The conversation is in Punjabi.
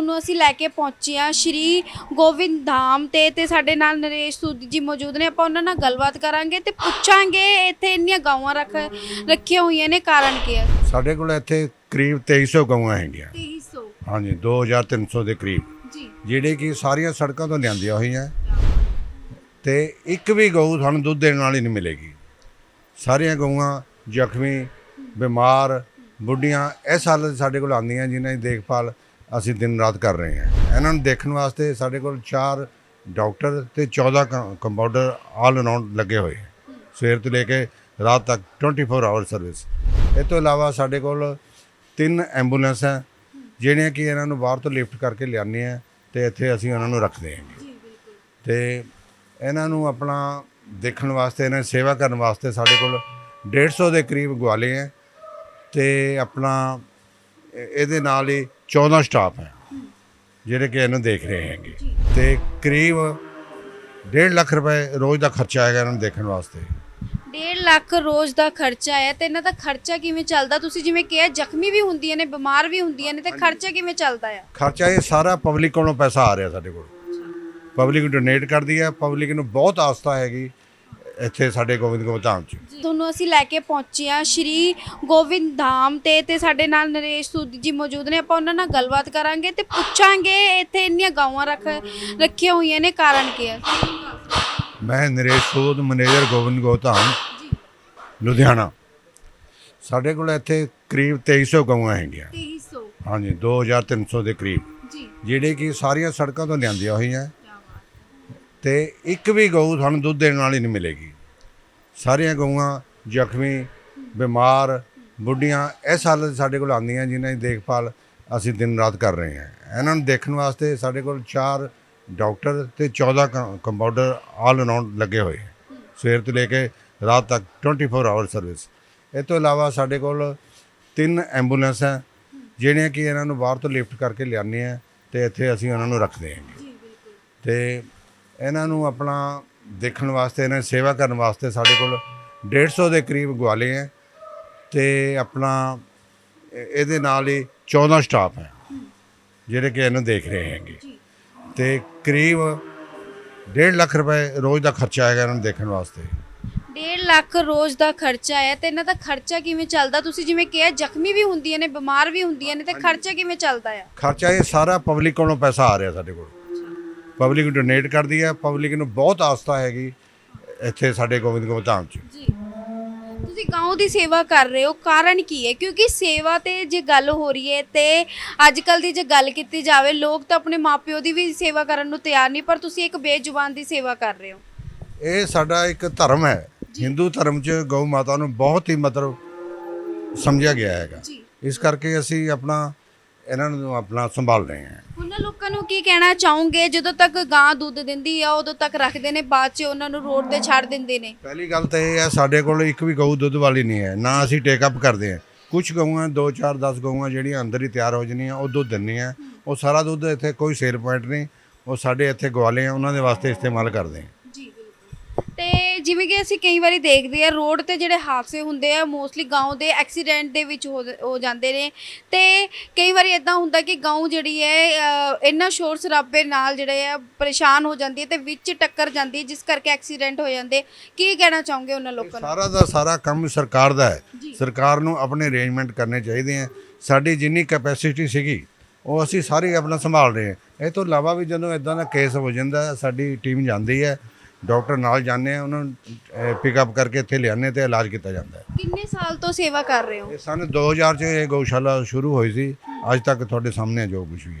ਤੁਹਾਨੂੰ ਅਸੀਂ ਲੈ ਕੇ ਪਹੁੰਚੇ ਹਾਂ। ਸ਼੍ਰੀ ਗੋਬਿੰਦ ਧਾਮ ਤੇ ਤੇ ਸਾਡੇ ਨਾਲ ਨਰੇਸ਼ ਸੂਦ ਜੀ ਮੌਜੂਦ ਨੇ। ਆਪਾਂ ਉਹਨਾਂ ਨਾਲ ਗੱਲਬਾਤ ਕਰਾਂਗੇ ਤੇ ਪੁੱਛਾਂਗੇ ਇੱਥੇ ਇੰਨੀਆਂ ਗਾਵਾਂ ਰੱਖ ਰੱਖੀਆਂ ਹੋਈਆਂ ਨੇ ਕਾਰਨ ਕੀ ਹੈ? ਸਾਡੇ ਕੋਲ ਇੱਥੇ ਕਰੀਬ 2300 ਗਊਆਂ ਹੈਗੀਆਂ। 2300 ਹਾਂਜੀ 2300 ਦੇ ਕਰੀਬ। ਜੀ। ਜਿਹੜੇ ਕਿ ਸਾਰੀਆਂ ਸੜਕਾਂ ਤੋਂ ਲਿਆਂਦੀਆਂ ਹੋਈਆਂ। ਤੇ ਇੱਕ ਵੀ ਗਊ ਸਾਨੂੰ ਦੁੱਧ ਦੇਣ ਵਾਲੀ ਨਹੀਂ ਮਿਲੇਗੀ। ਸਾਰੀਆਂ ਗਊਆਂ ਜ਼ਖਮੀ ਬਿਮਾਰ ਬੁੱਢੀਆਂ ਇਸ ਹਾਲਤ 'ਚ ਸਾਡੇ ਕੋਲ ਆਉਂਦੀਆਂ ਜਿਨ੍ਹਾਂ ਦੀ ਦੇਖਭਾਲ ਅਸੀਂ ਦਿਨ ਰਾਤ ਕਰ ਰਹੇ ਹਾਂ। ਇਹਨਾਂ ਨੂੰ ਦੇਖਣ ਵਾਸਤੇ ਸਾਡੇ ਕੋਲ 4 ਡਾਕਟਰ ਤੇ 14 ਕੰ- ਕੰਪਾਊਂਡਰ ਆਲ ਅਰਾਊਂਡ ਲੱਗੇ ਹੋਏ। ਸਵੇਰ ਤੋਂ ਲੈ ਕੇ ਰਾਤ ਤੱਕ 24 ਆਵਰ ਸਰਵਿਸ ਇਹ ਤੋਂ ਇਲਾਵਾ ਸਾਡੇ ਕੋਲ ਤਿੰਨ ਐਂਬੂਲੈਂਸ ਹੈ ਜਿਹੜੀਆਂ ਕਿ ਇਹਨਾਂ ਨੂੰ ਬਾਹਰ ਤੋਂ ਲਿਫਟ ਕਰਕੇ ਲਿਆਉਂਦੇ ਆ ਤੇ ਇੱਥੇ ਅਸੀਂ ਉਹਨਾਂ ਨੂੰ ਰੱਖਦੇ ਹਾਂ। ਜੀ ਬਿਲਕੁਲ। ਤੇ ਇਹਨਾਂ ਨੂੰ ਆਪਣਾ ਦੇਖਣ ਵਾਸਤੇ ਇਹਨਾਂ ਦੀ ਸੇਵਾ ਕਰਨ ਵਾਸਤੇ ਸਾਡੇ ਕੋਲ 150 ਦੇ ਕਰੀਬ ਗਵਾਲੇ ਹੈ ਤੇ ਆਪਣਾ ਇਹ- ਇਹਦੇ ਨਾਲ ਹੀ 14 ਸਟਾਫ ਹੈ ਜਿਹੜੇ ਕਿ ਇਹਨੂੰ ਦੇਖ ਰਹੇ ਹੈਗੇ। ਤੇ ਕਰੀਬ 1.5 ਲੱਖ ਰੁਪਏ ਰੋਜ਼ ਦਾ ਖਰਚਾ ਆਏਗਾ ਇਹਨਾਂ ਨੂੰ ਦੇਖਣ ਵਾਸਤੇ। 1.5 ਲੱਖ ਰੋਜ਼ ਦਾ ਖਰਚਾ ਹੈ ਤੇ ਇਹਨਾਂ ਦਾ ਖਰਚਾ ਕਿਵੇਂ ਚੱਲਦਾ? ਤੁਸੀਂ ਜਿਵੇਂ ਕਿਹਾ ਜ਼ਖਮੀ ਵੀ ਹੁੰਦੀਆਂ ਨੇ ਬਿਮਾਰ ਵੀ ਹੁੰਦੀਆਂ ਨੇ ਤੇ ਖਰਚਾ ਕਿਵੇਂ ਚੱਲਦਾ ਆ? ਖਰਚਾ ਇਹ ਸਾਰਾ ਪਬਲਿਕ ਕੋਲੋਂ ਪੈਸਾ ਆ ਰਿਹਾ ਸਾਡੇ ਕੋਲ। ਪਬਲਿਕ ਡੋਨੇਟ ਕਰਦੀ ਹੈ ਪਬਲਿਕ ਨੂੰ ਬਹੁਤ ਆਸਥਾ ਹੈਗੀ। ਇੱਥੇ ਸਾਡੇ ਗੋਬਿੰਦ ਗੋਬਿੰਦ ਚ ਤੁਹਾਨੂੰ ਅਸੀਂ ਲੈ ਕੇ ਪਹੁੰਚੇ ਹਾਂ ਸ਼੍ਰੀ ਗੋਬਿੰਦ ਧਾਮ ਤੇ ਤੇ ਸਾਡੇ ਨਾਲ ਨਰੇਸ਼ ਸੂਦ ਜੀ ਮੌਜੂਦ ਨੇ। ਆਪਾਂ ਉਹਨਾਂ ਨਾਲ ਗੱਲਬਾਤ ਕਰਾਂਗੇ ਤੇ ਪੁੱਛਾਂਗੇ ਇੱਥੇ ਇੰਨੀਆਂ ਗਾਵਾਂ ਰੱਖ ਰੱਖੀਆਂ ਹੋਈਆਂ ਨੇ ਕਾਰਨ ਕੀ ਹੈ? ਮੈਂ ਨਰੇਸ਼ ਸੂਦ ਮੈਨੇਜਰ ਗੋਬਿੰਦ ਗੋਧਾਮ ਲੁਧਿਆਣਾ। ਸਾਡੇ ਕੋਲ ਇੱਥੇ ਕਰੀਬ 2300 ਗਊਆਂ ਹੈਗੀਆਂ। 2300 ਹਾਂਜੀ 2300 ਦੇ ਕਰੀਬ। ਜੀ। ਜਿਹੜੇ ਕਿ ਸਾਰੀਆਂ ਸੜਕਾਂ ਤੋਂ ਲਿਆਂਦੀਆਂ ਹੋਈਆਂ। ਤੇ ਇੱਕ ਵੀ ਗਊ ਸਾਨੂੰ ਦੁੱਧ ਦੇਣ ਵਾਲੀ ਨਹੀਂ ਮਿਲੇਗੀ। ਸਾਰੀਆਂ ਗਊਆਂ ਜ਼ਖਮੀ ਬਿਮਾਰ ਬੁੱਢੀਆਂ ਇਸ ਹਾਲਤ ਸਾਡੇ ਕੋਲ ਆਉਂਦੀਆਂ ਜਿਨ੍ਹਾਂ ਦੀ ਦੇਖਭਾਲ ਅਸੀਂ ਦਿਨ ਰਾਤ ਕਰ ਰਹੇ ਹਾਂ। ਇਹਨਾਂ ਨੂੰ ਦੇਖਣ ਵਾਸਤੇ ਸਾਡੇ ਕੋਲ 4 ਡਾਕਟਰ ਤੇ 14 ਕੰ- ਕੰਪਾਊਂਡਰ ਆਲ ਅਰਾਊਂਡ ਲੱਗੇ ਹੋਏ। ਸਵੇਰ ਤੋਂ ਲੈ ਕੇ ਰਾਤ ਤੱਕ 24 ਆਵਰ ਸਰਵਿਸ ਇਹ ਤੋਂ ਇਲਾਵਾ ਸਾਡੇ ਕੋਲ ਤਿੰਨ ਐਂਬੂਲੈਂਸ ਹੈ ਜਿਹੜੀਆਂ ਕਿ ਇਹਨਾਂ ਨੂੰ ਬਾਹਰ ਤੋਂ ਲਿਫਟ ਕਰਕੇ ਲਿਆਉਂਦੇ ਆ ਤੇ ਇੱਥੇ ਅਸੀਂ ਉਹਨਾਂ ਨੂੰ ਰੱਖਦੇ ਹਾਂ। ਜੀ ਬਿਲਕੁਲ। ਤੇ ਇਹਨਾਂ ਨੂੰ ਆਪਣਾ ਦੇਖਣ ਵਾਸਤੇ ਇਹਨਾਂ ਦੀ ਸੇਵਾ ਕਰਨ ਵਾਸਤੇ ਸਾਡੇ ਕੋਲ 150 ਦੇ ਕਰੀਬ ਗਵਾਲੇ ਹੈ ਤੇ ਆਪਣਾ ਇਹ- ਇਹਦੇ ਨਾਲ ਹੀ 14 ਸਟਾਫ ਹੈ ਜਿਹੜੇ ਕਿ ਇਹਨੂੰ ਦੇਖ ਰਹੇ ਹੈਗੇ। ਤੇ ਕਰੀਬ 1.5 ਲੱਖ ਰੁਪਏ ਰੋਜ਼ ਦਾ ਖਰਚਾ ਆਏਗਾ ਇਹਨਾਂ ਨੂੰ ਦੇਖਣ ਵਾਸਤੇ। 1.5 ਲੱਖ ਰੋਜ਼ ਦਾ ਖਰਚਾ ਹੈ ਤੇ ਇਹਨਾਂ ਦਾ ਖਰਚਾ ਕਿਵੇਂ ਚੱਲਦਾ? ਤੁਸੀਂ ਜਿਵੇਂ ਕਿਹਾ ਜ਼ਖਮੀ ਵੀ ਹੁੰਦੀਆਂ ਨੇ ਬਿਮਾਰ ਵੀ ਹੁੰਦੀਆਂ ਨੇ ਤੇ ਖਰਚਾ ਕਿਵੇਂ ਚੱਲਦਾ ਆ? ਖਰਚਾ ਇਹ ਸਾਰਾ ਪਬਲਿਕ ਕੋਲੋਂ ਪੈਸਾ ਆ ਰਿਹਾ ਸਾਡੇ ਕੋਲ। ਪਬਲਿਕ ਡੋਨੇਟ ਕਰਦੀ ਹੈ ਪਬਲਿਕ ਨੂੰ ਬਹੁਤ ਆਸਥਾ ਹੈਗੀ ਇੱਥੇ ਸਾਡੇ ਗੋਬਿੰਦ ਗੋਬਿੰਦ ਚ ਜੀ। ਤੁਸੀਂ ਗਾਉਂ ਦੀ ਸੇਵਾ ਕਰ ਰਹੇ ਹੋ ਕਾਰਨ ਕੀ ਹੈ? ਕਿਉਂਕਿ ਸੇਵਾ ਤੇ ਜੇ ਗੱਲ ਹੋ ਰਹੀ ਹੈ ਤੇ ਅੱਜ ਕੱਲ ਦੀ ਜੇ ਗੱਲ ਕੀਤੀ ਜਾਵੇ ਲੋਕ ਤਾਂ ਆਪਣੇ ਮਾਪਿਓ ਦੀ ਵੀ ਸੇਵਾ ਕਰਨ ਨੂੰ ਤਿਆਰ ਨਹੀਂ ਪਰ ਤੁਸੀਂ ਇੱਕ ਬੇਜ਼ੁਬਾਨ ਦੀ ਸੇਵਾ ਕਰ ਰਹੇ ਹੋ। ਇਹ ਸਾਡਾ ਇੱਕ ਧਰਮ ਹੈ। ਹਿੰਦੂ ਧਰਮ 'ਚ ਗਊ ਮਾਤਾ ਨੂੰ ਬਹੁਤ ਹੀ ਮਤਲਬ ਸਮਝਿਆ ਗਿਆ ਹੈਗਾ। ਜੀ। ਇਸ ਕਰਕੇ ਅਸੀਂ ਆਪਣਾ ਇਹਨਾਂ ਨੂੰ ਆਪਣਾ ਸੰਭਾਲ ਰਹੇ ਹਾਂ। ਉਹਨਾਂ ਲੋਕਾਂ ਨੂੰ ਕੀ ਕਹਿਣਾ ਚਾਹੋਗੇ? ਜਦੋਂ ਤੱਕ ਗਾਂ ਦੁੱਧ ਦਿੰਦੀ ਆ, ਉਦੋਂ ਤੱਕ ਰੱਖਦੇ ਨੇ, ਬਾਅਦ 'ਚ ਉਹਨਾਂ ਨੂੰ ਰੋਡ ਤੇ ਛੱਡ ਦਿੰਦੇ ਨੇ? ਪਹਿਲੀ ਗੱਲ ਤਾਂ ਇਹ ਹੈ, ਸਾਡੇ ਕੋਲ ਇੱਕ ਵੀ ਗਊ ਦੁੱਧ ਵਾਲੀ ਨਹੀਂ ਹੈ। ਨਾ ਅਸੀਂ ਟੇਕ ਅਪ ਕਰਦੇ ਹਾਂ। ਕੁਝ ਗਊਆਂ 2 4 10 ਗਊਆਂ ਜਿਹੜੀਆਂ ਅੰਦਰ ਹੀ ਤਿਆਰ ਹੋ ਜਾਂਦੀਆਂ, ਉਹ ਦੁੱਧ ਦਿੰਦੀਆਂ ਉਹ ਸਾਰਾ ਦੁੱਧ ਇੱਥੇ ਕੋਈ ਸੇਲ ਪੁਆਇੰਟ ਨਹੀਂ। ਉਹ ਸਾਡੇ ਇੱਥੇ ਗਵਾਲੇ ਆ, ਉਹਨਾਂ ਦੇ ਵਾਸਤੇ ਇਸਤੇਮਾਲ ਕਰਦੇ ਹਾਂ। ਤੇ ਜਿਵੇਂ ਕਿ ਅਸੀਂ ਕਈ ਵਾਰੀ ਦੇਖਦੇ ਆ ਰੋਡ ਤੇ ਜਿਹੜੇ ਹਾਦਸੇ ਹੁੰਦੇ ਆ ਮੋਸਟਲੀ ਗਾਉਂ ਦੇ ਐਕਸੀਡੈਂਟ ਦੇ ਵਿੱਚ ਹੋ ਹੋ ਜਾਂਦੇ ਨੇ। ਤੇ ਕਈ ਵਾਰੀ ਇਦਾਂ ਹੁੰਦਾ ਕਿ ਗਾਉਂ ਜਿਹੜੀ ਹੈ ਅ, ਇੰਨਾ ਸ਼ੋਰ ਸ਼ਰਾਬੇ ਨਾਲ ਜਿਹੜੇ ਆ ਪਰੇਸ਼ਾਨ ਹੋ ਜਾਂਦੀ ਹੈ ਤੇ ਵਿੱਚ ਟੱਕਰ ਜਾਂਦੀ ਹੈ ਜਿਸ ਕਰਕੇ ਐਕਸੀਡੈਂਟ ਹੋ ਜਾਂਦੇ ਕੀ ਕਹਿਣਾ ਚਾਹੋਗੇ ਉਹਨਾਂ ਲੋਕਾਂ ਨੂੰ? ਸਾਰਾ ਦਾ ਸਾਰਾ ਕੰਮ ਸਰਕਾਰ ਦਾ ਹੈ। ਸਰਕਾਰ ਨੂੰ ਆਪਣੇ ਅਰੇਂਜਮੈਂਟ ਕਰਨੇ ਚਾਹੀਦੇ ਆ। ਸਾਡੀ ਜਿੰਨੀ ਕੈਪੈਸਿਟੀ ਸੀਗੀ ਉਹ ਅਸੀਂ ਸਾਰੀ ਆਪਣਾ ਸੰਭਾਲ ਰਹੇ ਹਾਂ। ਇਹ ਤੋਂ ਇਲਾਵਾ ਵੀ ਜਦੋਂ ਇਦਾਂ ਦਾ ਕੇਸ ਹੋ ਜਾਂਦਾ ਹੈ, ਸਾਡੀ ਟੀਮ ਜਾਂਦੀ ਹੈ। ਡਾਕਟਰ ਨਾਲ ਜਾਂਦੇ ਆ ਉਹਨਾਂ ਨੂੰ ਪਿਕਅਪ ਕਰਕੇ ਇੱਥੇ ਲਿਆਉਂਦੇ ਤੇ ਇਲਾਜ ਕੀਤਾ ਜਾਂਦਾ ਹੈ। ਕਿੰਨੇ ਸਾਲ ਤੋਂ ਸੇਵਾ ਕਰ ਰਹੇ ਹੋ? ਇਹ ਸਨ 2000 ਚ ਇਹ ਗਊਸ਼ਾਲਾ ਸ਼ੁਰੂ ਹੋਈ ਸੀ। ਅੱਜ ਤੱਕ ਤੁਹਾਡੇ ਸਾਹਮਣੇ ਜੋ ਕੁਝ ਵੀ ਹੈ।